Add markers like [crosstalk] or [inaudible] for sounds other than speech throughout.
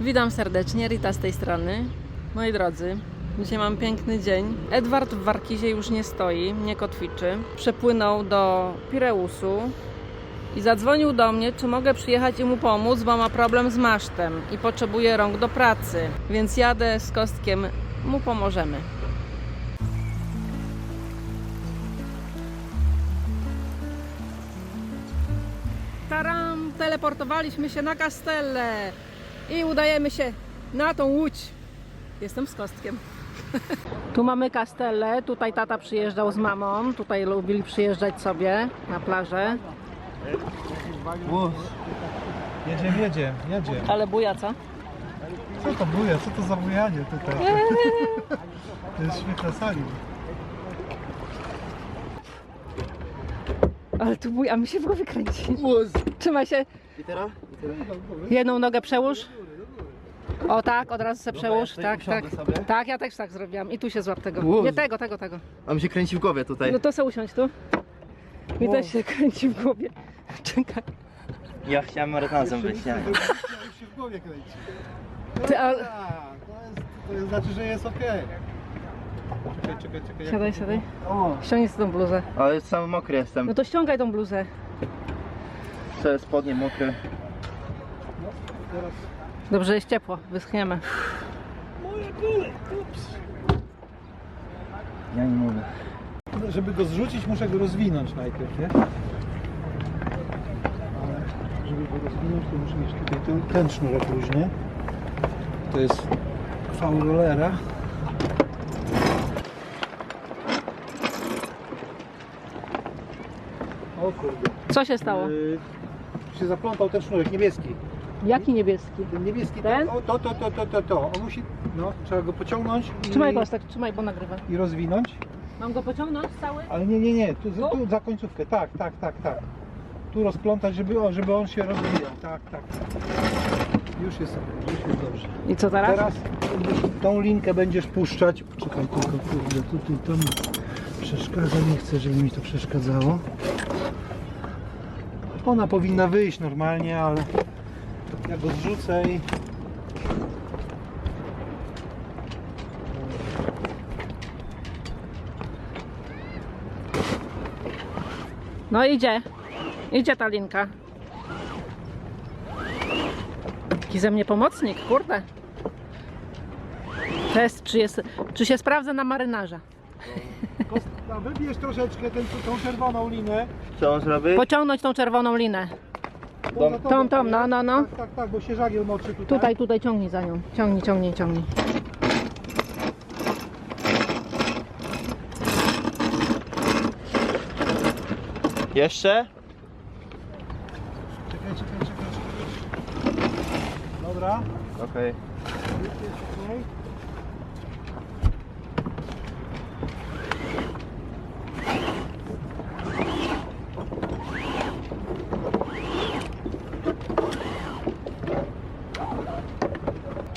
Witam serdecznie, Rita z tej strony. Moi drodzy, dzisiaj mam piękny dzień. Edward w Warkizie już nie stoi, nie kotwiczy. Przepłynął do Pireusu i zadzwonił do mnie, czy mogę przyjechać i mu pomóc, bo ma problem z masztem i potrzebuje rąk do pracy. Więc jadę z kostkiem, mu pomożemy. Taram! Teleportowaliśmy się na Castellę i udajemy się na tą łódź. Jestem z kostkiem. Tu mamy Castellę, tutaj tata przyjeżdżał z mamą, tutaj lubili przyjeżdżać sobie na plażę. Łódź. Jedzie, jedzie, jedzie. Ale buja co? Co to buja? Co to za bujanie tutaj? To jest świetna sali. Ale tu buja, mi się w głowie kręci. Trzymaj się, I teraz? Jedną nogę przełóż. O tak, od razu se przełóż. tutaj Tak, tak. usiądę sobie. Tak, ja też tak zrobiłam. I tu się złap tego. Łódź. Nie tego, tego, tego. A mi się kręci w głowie tutaj. No to se usiądź tu. Mi też się kręci w głowie. Czekaj. Ja chciałem marynazem być, nie? Ja już się w głowie kręci. Ty, ale... Tak, to, jest, to jest, znaczy, że jest okej. Czekaj, czekaj, czekaj. Siadaj, siadaj. O, Ściągnij sobie tą bluzę. Ale cały mokry jestem. No to ściągaj tą bluzę. Całe spodnie mokre. Teraz Dobrze, jest ciepło, wyschniemy. Ja nie mogę. Żeby go zrzucić, muszę go rozwinąć najpierw, nie? Ale żeby go rozwinąć, to muszę mieć tutaj ten, ten sznurek luźny. To jest rollera. O kurde. Co się stało? Yy, się zaplątał ten sznurek niebieski. Jaki niebieski? Ten niebieski, Ten? o, to, to, to, to, to, to. On musi, no, trzeba go pociągnąć i, Trzymaj go, tak trzymaj, bo nagrywa. i rozwinąć. Mam go pociągnąć cały? Ale nie, nie, nie, tu, Tu? tu za końcówkę, tak, tak, tak, tak. Tu rozplątać, żeby, o, żeby on się rozwijał, tak, tak. Już jest, już jest dobrze. I co teraz? Teraz tą linkę będziesz puszczać. Czekaj tylko, kurde, tutaj to mi przeszkadza, nie chcę, żeby mi to przeszkadzało. Ona powinna wyjść normalnie, ale ja go zrzucę i... No idzie. Idzie ta linka. Jaki ze mnie pomocnik, kurde. Test, czy, jest, czy się sprawdza na marynarza. Kosta, wybierz troszeczkę ten, tą czerwoną linę. Co on zrobi? Pociągnąć tą czerwoną linę. To za tobą Tą, tą, to no, no, no. Tak, tak, tak, bo się żagiel moczy tutaj. Tutaj, tutaj ciągnij za nią. Ciągnij, ciągnij, ciągnij. Jeszcze? Czekaj, czekaj, czekaj, czekaj. Dobra. Okej. Tutaj.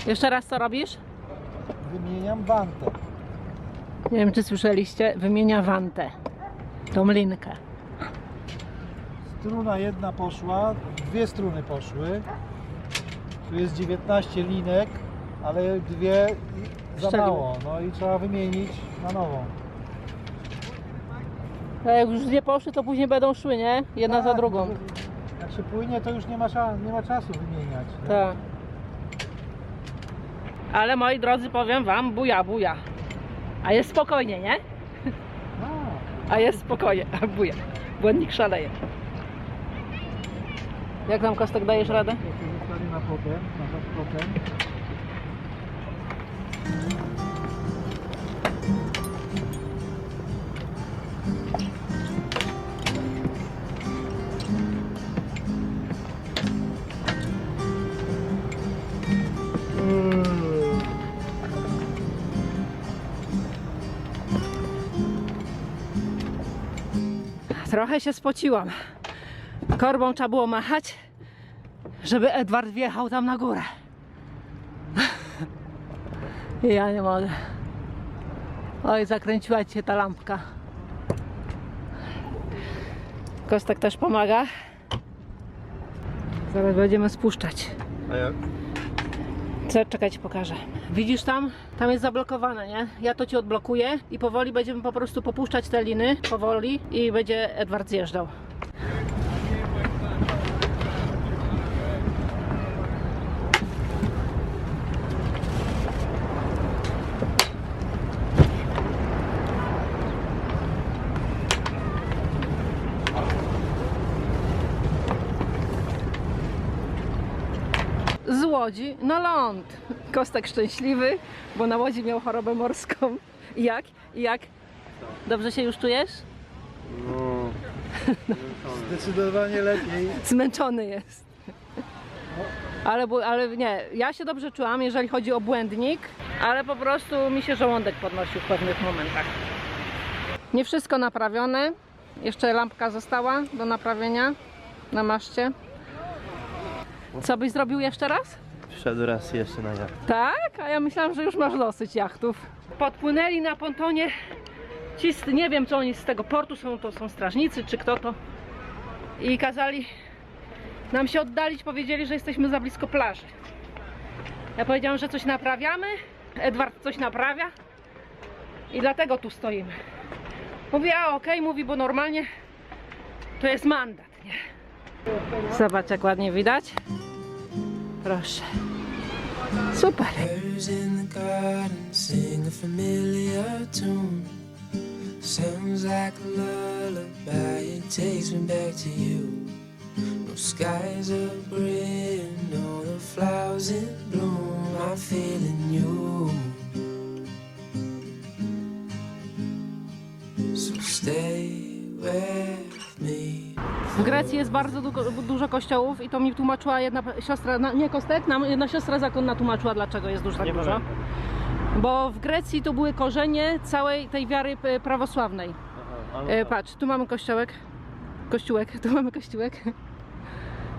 Jeszcze raz co robisz? Wymieniam wantę. Nie wiem, czy słyszeliście. Wymienia wantę. Tą linkę. Struna jedna poszła, dwie struny poszły. Tu jest 19 linek, ale dwie za mało. No i trzeba wymienić na nową. A jak już nie poszły, to później będą szły, nie? Jedna za Tak, drugą. bo Jak się płynie, to już nie ma, nie ma czasu wymieniać. nie? Tak. Ale moi drodzy, powiem wam, buja, buja. A jest spokojnie, nie? A jest spokojnie, a buja. Błędnik szaleje. Jak tam Kostek dajesz radę? na potem, na potem. Trochę się spociłam. Korbą trzeba było machać, żeby Edward wjechał tam na górę. [laughs] Ja nie mogę. Oj, zakręciła ci się ta lampka. Kostek też pomaga. Zaraz będziemy spuszczać. A jak? Co, czekajcie, pokażę. Widzisz tam? Tam jest zablokowane, nie? Ja to ci odblokuję i powoli będziemy po prostu popuszczać te liny, powoli i będzie Edward zjeżdżał. z Łodzi na ląd. Kostek szczęśliwy, bo na Łodzi miał chorobę morską. I jak? I jak? Dobrze się już czujesz? No. Zdecydowanie lepiej. Zmęczony jest. Ale, ale nie, ja się dobrze czułam, jeżeli chodzi o błędnik, ale po prostu mi się żołądek podnosił w pewnych momentach. Nie wszystko naprawione. Jeszcze lampka została do naprawienia na maszcie. Co byś zrobił jeszcze raz? Wszedł raz jeszcze na jacht. Tak? A ja myślałam, że już masz dosyć jachtów. Podpłynęli na pontonie ci, z- nie wiem co oni z tego portu są, to są strażnicy czy kto to. I kazali nam się oddalić, powiedzieli, że jesteśmy za blisko plaży. Ja powiedziałam, że coś naprawiamy, Edward coś naprawia i dlatego tu stoimy. Mówi, a okej, mówi, bo normalnie to jest mandat, nie? Zobacz jak ładnie widać. Proszę. Super. Birds in the garden sing a familiar tune. Sounds like a lullaby, it takes me back to you. No skies are and all the flowers in bloom. I'm feeling you. W Grecji jest bardzo du- dużo kościołów i to mi tłumaczyła jedna siostra, na, nie Kostek, nam jedna siostra zakonna tłumaczyła dlaczego jest dużo tak dużo. Bo w Grecji to były korzenie całej tej wiary e, prawosławnej. E, patrz, tu mamy kościołek, kościółek, [laughs] tu mamy kościółek.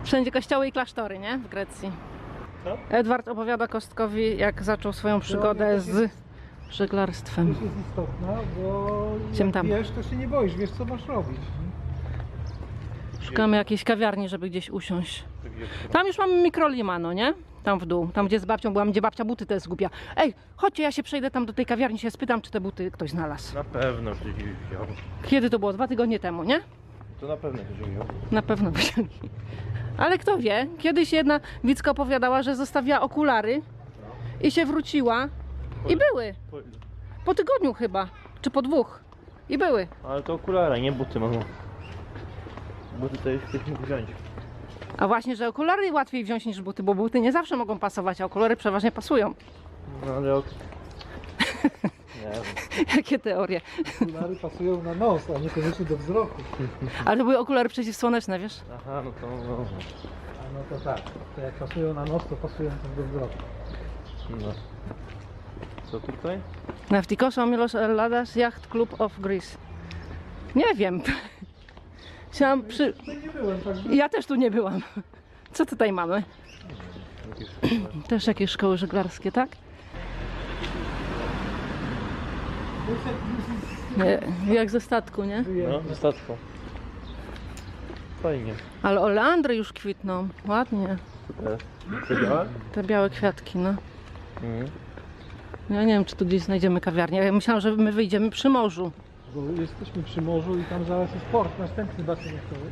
Wszędzie kościoły i klasztory, nie? W Grecji. Co? Edward opowiada Kostkowi, jak zaczął swoją przygodę z żeglarstwem. To jest istotna, bo Ciem jak tam. wiesz, to się nie boisz, wiesz co masz robić. Szukamy jakiejś kawiarni, żeby gdzieś usiąść. Tam już mamy mikrolimano, nie? Tam w dół, tam gdzie z babcią byłam, gdzie babcia buty te zgubia. Ej, chodźcie, ja się przejdę tam do tej kawiarni, się spytam, czy te buty ktoś znalazł. Na pewno ich wziął. Kiedy to było? Dwa tygodnie temu, nie? To na pewno ich wziął. Na pewno wzięli. Ale kto wie, kiedyś jedna Wicka opowiadała, że zostawiła okulary i się wróciła i były. Po tygodniu chyba, czy po dwóch. I były. Ale to okulary, nie buty mamo. Buty to już ktoś mógł wziąć. A właśnie, że okulary łatwiej wziąć niż buty, bo buty nie zawsze mogą pasować, a okulary przeważnie pasują. No ale ok. Nie wiem. Jakie teorie. Okulary pasują na nos, a niekoniecznie do wzroku. Ale to były okulary przeciwsłoneczne, wiesz? Aha, no to no. A no to tak, to jak pasują na nos, to pasują też do wzroku. no. Co tutaj? Naftikos Omilos Ladas Yacht Club of Greece. Nie wiem. Chciałam przy... Ja też tu nie byłam. Co tutaj mamy? [clears throat] Też jakieś szkoły żeglarskie, tak? Nie, jak ze statku, nie? No, dostatko. Fajnie. Ale oleandry już kwitną. Ładnie. Co działa? Te białe kwiatki, no. Mhm. Ja nie wiem, czy tu gdzieś znajdziemy kawiarnię. Ja myślałam, że my wyjdziemy przy morzu. Bo jesteśmy przy morzu i tam zaraz jest port, następny basen jachtowy.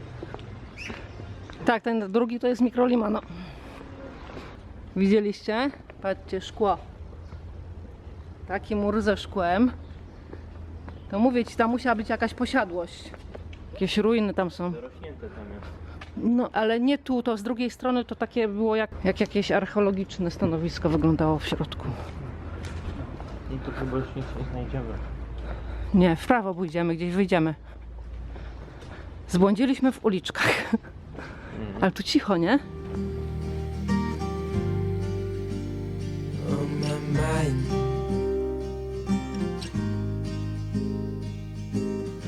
Tak, ten drugi to jest mikrolimano. Widzieliście? Patrzcie, szkło. Taki mur ze szkłem. To mówię ci, tam musiała być jakaś posiadłość. Jakieś ruiny tam są. Zarośnięte tam jest. No, ale nie tu, to z drugiej strony to takie było jak, jak jakieś archeologiczne stanowisko wyglądało w środku. No to chyba już nic nie znajdziemy. Nie, w prawo pójdziemy, gdzieś wyjdziemy. Zbłądziliśmy w uliczkach. Ale tu cicho, nie? on my mind.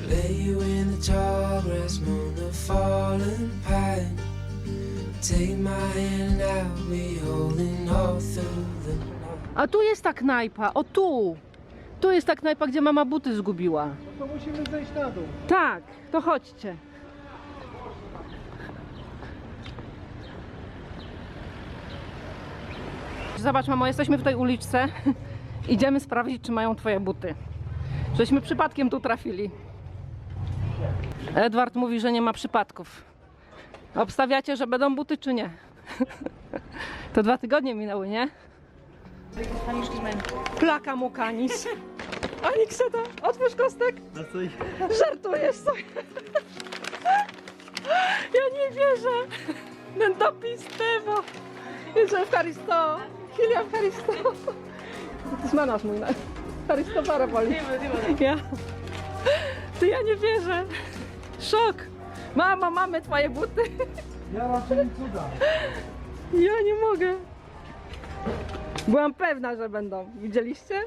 Lay you in the tall grass, moon the fallen pine. Take my hand, I'll be holding all through the night. A tu jest ta knajpa, o tu! Tu jest ta knajpa, gdzie mama buty zgubiła. No to musimy zejść na dół. Tak, to chodźcie. Zobacz, mamo, jesteśmy w tej uliczce. [laughs] Idziemy sprawdzić, czy mają twoje buty. Żeśmy przypadkiem tu trafili. Edward mówi, że nie ma przypadków. Obstawiacie, że będą buty, czy nie? [laughs] To dwa tygodnie minęły, nie? Plaka mu kanis. [laughs] Anikseta, otwórz kostek. No co. Żartujesz sobie. Ja nie wierzę. Ten dopis Tewo. Jezu, w Charisto. Chwila w Charisto. To jest manaż mój. Charisto Paraboli. Ja. Ty ja nie wierzę. Szok. Mama, mamy twoje buty. Ja raczej cuda. Ja nie mogę. Byłam pewna, że będą. Widzieliście?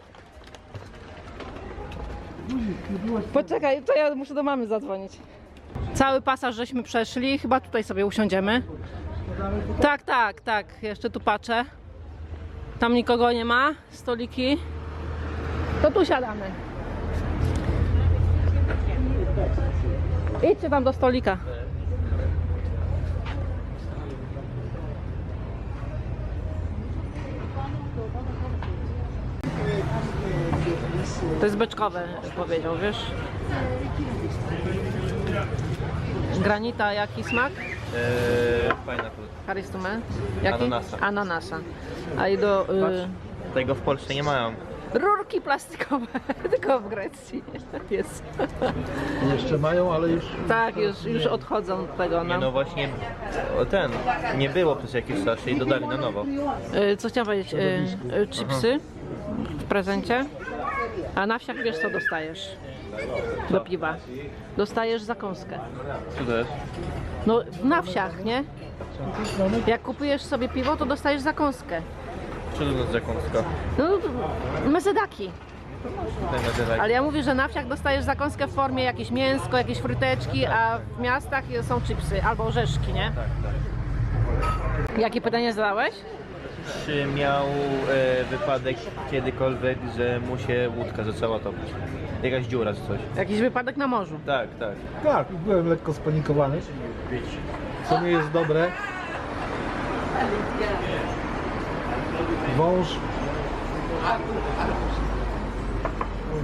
Poczekaj, to ja muszę do mamy zadzwonić. Cały pasaż żeśmy przeszli, chyba tutaj sobie usiądziemy. Tak, tak, tak, jeszcze tu patrzę. Tam nikogo nie ma, stoliki. To tu siadamy. Idźcie tam do stolika. To jest beczkowe, powiedział, wiesz? Granita, jaki smak? Eee, pineapple. Karystume? Jaki? Ananasa. Ananasa. A i do... Y, Tego w Polsce nie mają. rurki plastikowe, [laughs] tylko w Grecji jest. Jeszcze mają, ale już Tak, już, już odchodzą od tego. Nie No. no właśnie, o, ten, nie było przez jakiś czas i dodali na nowo. Y, co chciałam powiedzieć? Y, y, chipsy w prezencie. A na wsiach wiesz co dostajesz? Do piwa. Dostajesz zakąskę. Co to jest? No na wsiach, nie? Jak kupujesz sobie piwo, to dostajesz zakąskę. Co to jest zakąska? No, nazywa. Ale ja mówię, że na wsiach dostajesz zakąskę w formie jakieś mięsko, jakieś fryteczki, a w miastach są chipsy albo orzeszki, nie? Tak, tak. Jakie pytanie zadałeś? Czy miał e, wypadek kiedykolwiek, że mu się łódka zaczęła topić? Jakaś dziura czy coś? Jakiś wypadek na morzu. Tak, tak. Tak, byłem lekko spanikowany. Co nie jest dobre. Wąż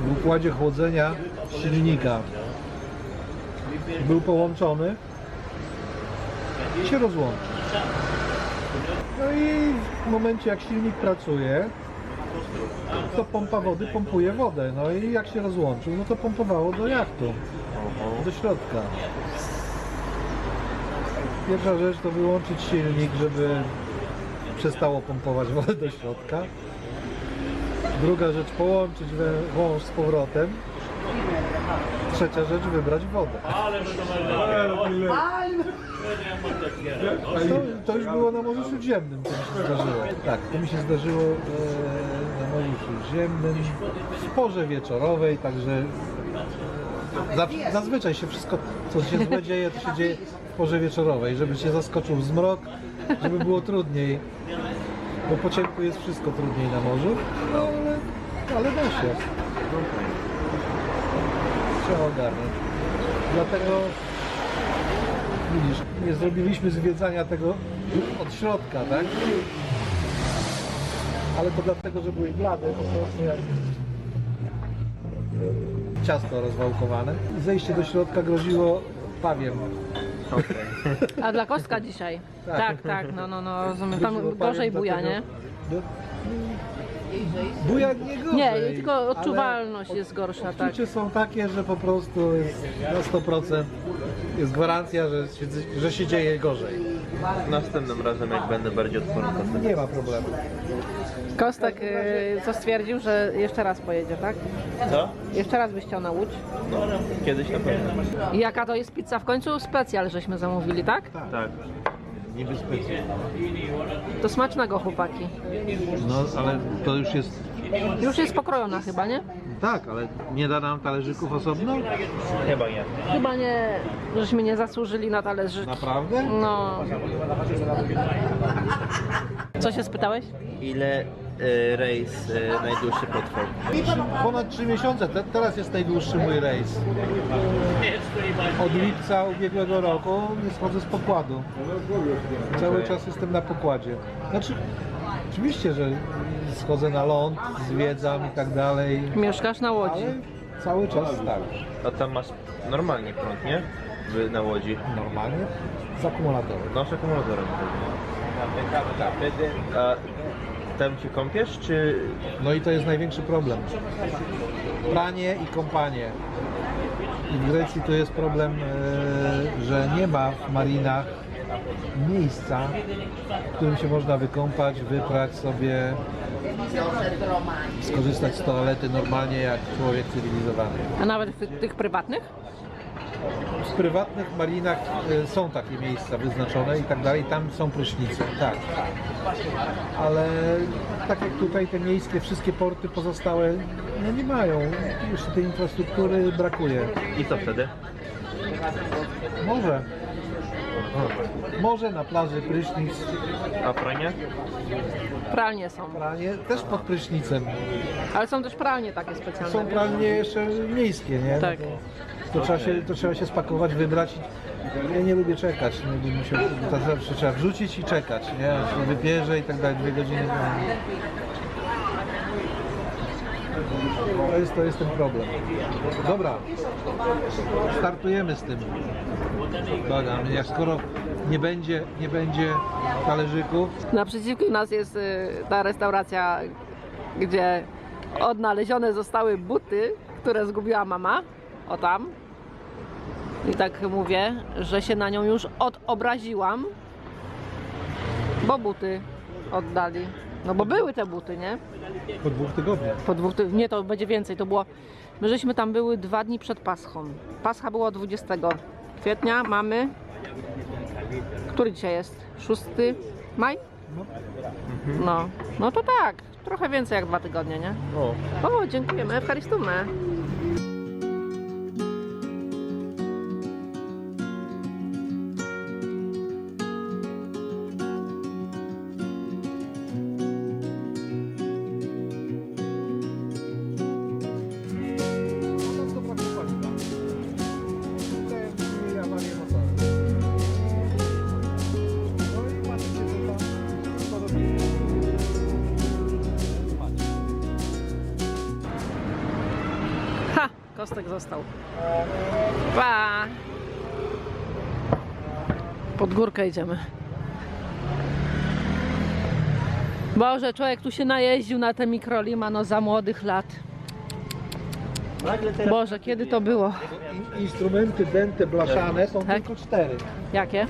w układzie chłodzenia silnika był połączony i się rozłączył. No i w momencie jak silnik pracuje, to pompa wody pompuje wodę. No i jak się rozłączył, no to pompowało do jachtu, do środka. Pierwsza rzecz to wyłączyć silnik, żeby przestało pompować wodę do środka. Druga rzecz połączyć wąż z powrotem. Trzecia rzecz wybrać wodę. To, to już było na Morzu Śródziemnym, to mi się zdarzyło. Tak, to mi się zdarzyło e, na Morzu Śródziemnym w porze wieczorowej, także e, zaw- zazwyczaj się wszystko, co się złe dzieje, to się dzieje w porze wieczorowej, żeby cię zaskoczył zmrok, żeby było trudniej, bo po ciemku jest wszystko trudniej na morzu, no ale, ale da się. Trzeba ogarnąć. Dlatego widzisz, nie zrobiliśmy zwiedzania tego od środka, tak? Ale to dlatego, że były blade, po prostu jak ciasto rozwałkowane. Zejście do środka groziło pawiem. A dla kostka dzisiaj. Tak. Tak, tak, no, no, no, rozumiem. Tam pawiem, gorzej buja, dlatego- nie? No, Buja nie gorzej. Nie, tylko ale odczuwalność jest gorsza, tak. Odczucie są takie, że po prostu jest na 100% jest gwarancja, że się, że się dzieje gorzej. Następnym razem jak będę bardziej odporny to. Nie ma problemu. Kostek y, co stwierdził, że jeszcze raz pojedzie, tak? Co? Jeszcze raz byś chciał na Łódź. No, kiedyś na pewno. I jaka to jest pizza w końcu? Specjal żeśmy zamówili, tak? Tak. To smacznego, chłopaki. No, ale to już jest... Już jest pokrojona chyba, nie? Tak, ale nie da nam talerzyków osobno? Chyba nie. Chyba nie, żeśmy nie zasłużyli na talerzyki. Naprawdę? No. Co się spytałeś? Ile rejs e, najdłuższy potrwał? Ponad 3 miesiące. Te, teraz jest najdłuższy mój rejs. Od lipca ubiegłego roku nie schodzę z pokładu. Cały czas jestem na pokładzie. Znaczy, Oczywiście, że schodzę na ląd, zwiedzam i tak dalej, Mieszkasz na Łodzi. ale cały czas tak, A tam masz normalnie prąd, nie? W, na łodzi. normalnie, z akumulatorem. No, z akumulatorem. A tam się kąpiesz, czy... No i to jest największy problem. Pranie i kąpanie. I w Grecji to jest problem, e, że nie ma w marinach miejsca, w którym się można wykąpać, wyprać sobie, skorzystać z toalety normalnie jak człowiek cywilizowany. A nawet tych prywatnych? W prywatnych marinach e, są takie miejsca wyznaczone i tak dalej, tam są prysznice, tak. Ale tak jak tutaj te miejskie, wszystkie porty pozostałe, no nie mają, jeszcze tej infrastruktury brakuje. I co wtedy? Może. Może na plaży prysznic, A pranie? Pralnie są. pranie, też pod prysznicem. Ale są też pralnie takie specjalne. Są pralnie jeszcze miejskie, nie? No Tak. To, to, trzeba się, to trzeba się spakować, wybrać. Ja nie lubię czekać, nie lubię się, to zawsze trzeba wrzucić i czekać, nie? Się wypierze i tak dalej, dwie godziny. To jest, to jest ten problem. Dobra, startujemy z tym. Uwaga, jak skoro nie będzie, nie będzie talerzyków, Naprzeciwko nas jest y, ta restauracja, gdzie odnalezione zostały buty, które zgubiła mama. O tam. I tak mówię, że się na nią już odobraziłam, bo buty oddali. No bo były te buty, nie? po dwóch tygodniach. Po dwóch. Nie, to będzie więcej. To było. My żeśmy tam były dwa dni przed Paschą. Pascha była 20 kwietnia. Mamy. Który dzisiaj jest? 6 maj? No. No to tak. Trochę więcej jak dwa tygodnie, nie? O, dziękujemy. Ewcharystumy. Został. Pa! Pod górkę idziemy. Boże, człowiek tu się najeździł na te mikrolima, za młodych lat. Boże, kiedy to było? In- Instrumenty dęte blaszane są Tak. tylko cztery. Jakie?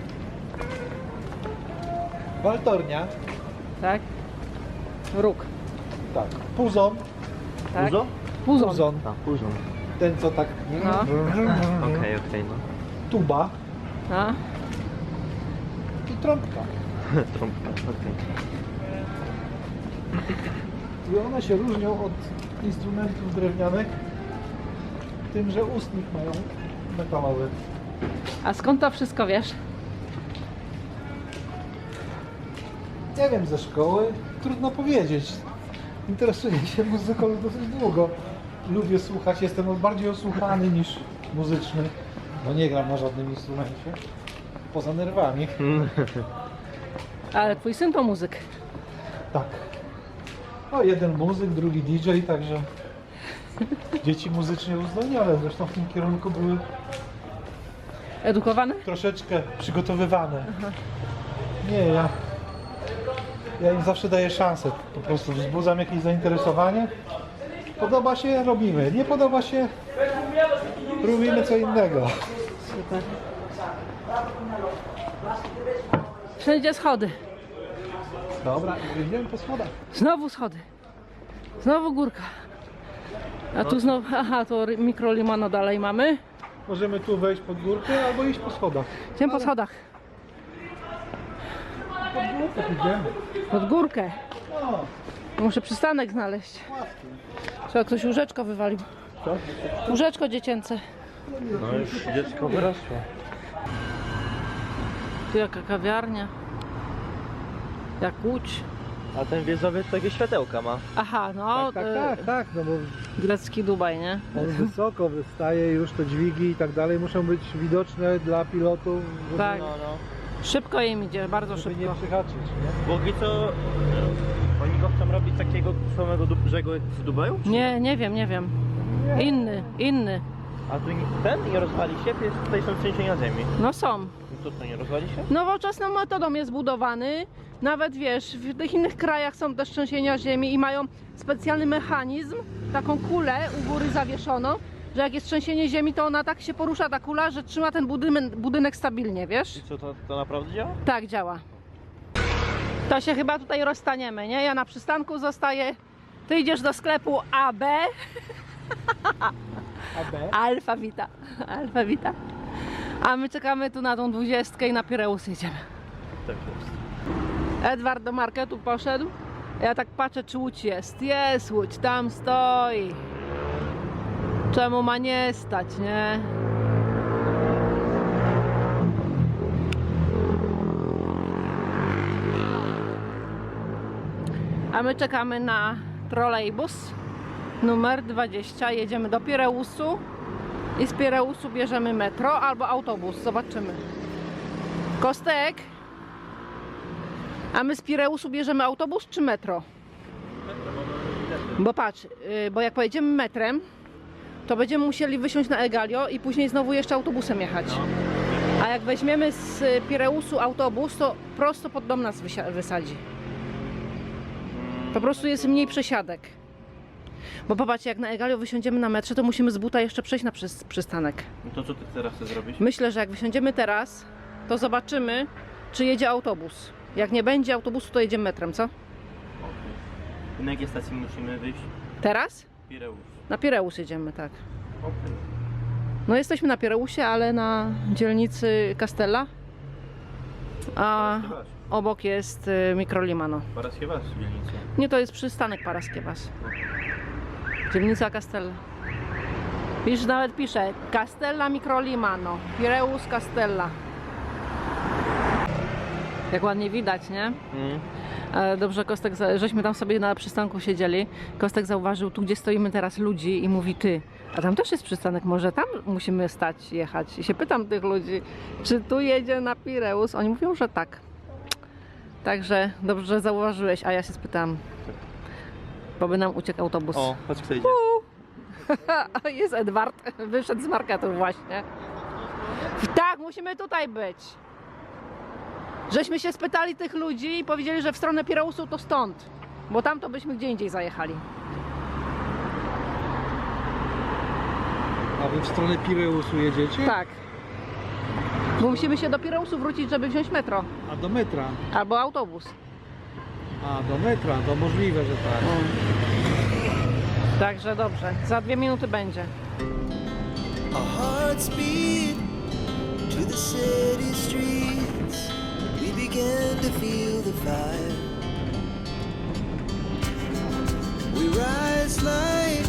Waltornia, Tak? Róg. tak. Puzon, Tak? Puzo? Puzon. puzon, puzon. Ten co tak... No. Okej, okej, no. Tuba A? i trąbka. [laughs] Trąbka, okej. I one się różnią od instrumentów drewnianych tym, że ustnik mają metalowy. A skąd to wszystko wiesz? Nie wiem, ze szkoły trudno powiedzieć. Interesuję się muzyką dosyć długo. Lubię słuchać, jestem bardziej osłuchany niż muzyczny. No nie gram na żadnym instrumencie. Poza nerwami. [laughs] Ale twój syn to muzyk. Tak. No jeden muzyk, drugi DJ, także dzieci muzycznie uzdolnione. Zresztą w tym kierunku były Edukowany? troszeczkę przygotowywane. Nie, ja, ja im zawsze daję szansę. Po prostu wzbudzam jakieś zainteresowanie. Podoba się, robimy. Nie podoba się, robimy co innego. Super. Wszędzie schody. Dobra, idziemy po schodach. Znowu schody. Znowu górka. A tu znowu, [laughs] aha, to mikrolimano dalej mamy. Możemy tu wejść pod górkę albo iść po schodach. Idziemy po schodach. Pod górkę idziemy. Pod górkę. No, Muszę przystanek znaleźć. Trzeba ktoś łóżeczko wywalił. co? Łóżeczko dziecięce. No już dziecko wyrosło. Tu jaka kawiarnia. Jak łódź. A ten wieżowiec takie światełka ma. Aha, no. Tak, tak, tak, tak, no bo Grecki Dubaj, nie? on wysoko wystaje już, te dźwigi i tak dalej muszą być widoczne dla pilotów, żeby, Tak. No, no. Szybko im idzie, bardzo żeby nie szybko. przyhaczyć. Nie? Póki co Oni go chcą robić takiego samego dużego jak w Dubaju? Nie, nie wiem, nie wiem. Inny, inny. A tu nie- ten nie rozwali się? Jest, tutaj są trzęsienia ziemi. No są. To co, nie rozwali się? Nowoczesną metodą jest budowany. Nawet wiesz, w tych innych krajach są też trzęsienia ziemi i mają specjalny mechanizm, taką kulę u góry zawieszoną, że jak jest trzęsienie ziemi, to ona tak się porusza, ta kula, że trzyma ten budynek, budynek stabilnie, wiesz? I co, to, to naprawdę działa? Tak działa. To się chyba tutaj rozstaniemy, nie? Ja na przystanku zostaję. Ty idziesz do sklepu AB. AB? [laughs] Alfa Vita. Alfa Vita. A my czekamy tu na tą dwudziestkę i na Pireus jedziemy. Tak jest. Edward do marketu poszedł. Ja tak patrzę, czy łódź jest. Jest łódź, tam stoi. Czemu ma nie stać, nie? A my czekamy na trolejbus numer 20. Jedziemy do Pireusu i z Pireusu bierzemy metro albo autobus. Zobaczymy. Kostek, a my z Pireusu bierzemy autobus czy metro? Bo patrz, yy, bo jak pojedziemy metrem, to będziemy musieli wysiąść na Egalio i później znowu jeszcze autobusem jechać. A jak weźmiemy z y, Pireusu autobus, to prosto pod dom nas wysadzi. Po prostu jest mniej przesiadek. Bo popatrzcie, jak na Egalio wysiądziemy na metrze, to musimy z buta jeszcze przejść na przys- przystanek. No to co ty teraz chcesz zrobić? Myślę, że jak wysiądziemy teraz, to zobaczymy, czy jedzie autobus. Jak nie będzie autobusu, to jedziemy metrem, co? I na jakiej stacji musimy wyjść? Teraz? Pireus. Na Pireus jedziemy, tak. Okej. No jesteśmy na Pireusie, ale na dzielnicy Castella. A. obok jest y, Microlimano. Paraskiewacz w dzielnicy. Nie, to jest przystanek Paraskiewas. Dzielnica Castella. Widzisz, nawet pisze Castella Microlimano. Pireus Castella. Jak ładnie widać, nie? Mm. E, Dobrze, Kostek, za- żeśmy tam sobie na przystanku siedzieli. Kostek zauważył, tu gdzie stoimy teraz ludzi i mówi ty, a tam też jest przystanek, może tam musimy stać, jechać. I się pytam tych ludzi, czy tu jedzie na Pireus? Oni mówią, że tak. Także dobrze, że zauważyłeś, a ja się spytałam, bo by nam uciekł autobus. O, patrz kto idzie. jest Edward, wyszedł z marketu właśnie. Tak, musimy tutaj być. Żeśmy się spytali tych ludzi i powiedzieli, że w stronę Pireusu to stąd. Bo tam to byśmy gdzie indziej zajechali. A wy w stronę Pireusu jedziecie? Tak. Bo musimy się do Pireusu wrócić, żeby wziąć metro. A do metra? Albo autobus. A, do metra, to możliwe, że tak. Także dobrze. Za dwie minuty będzie. Our hearts beat to the city streets. We began to feel the fire. We rise like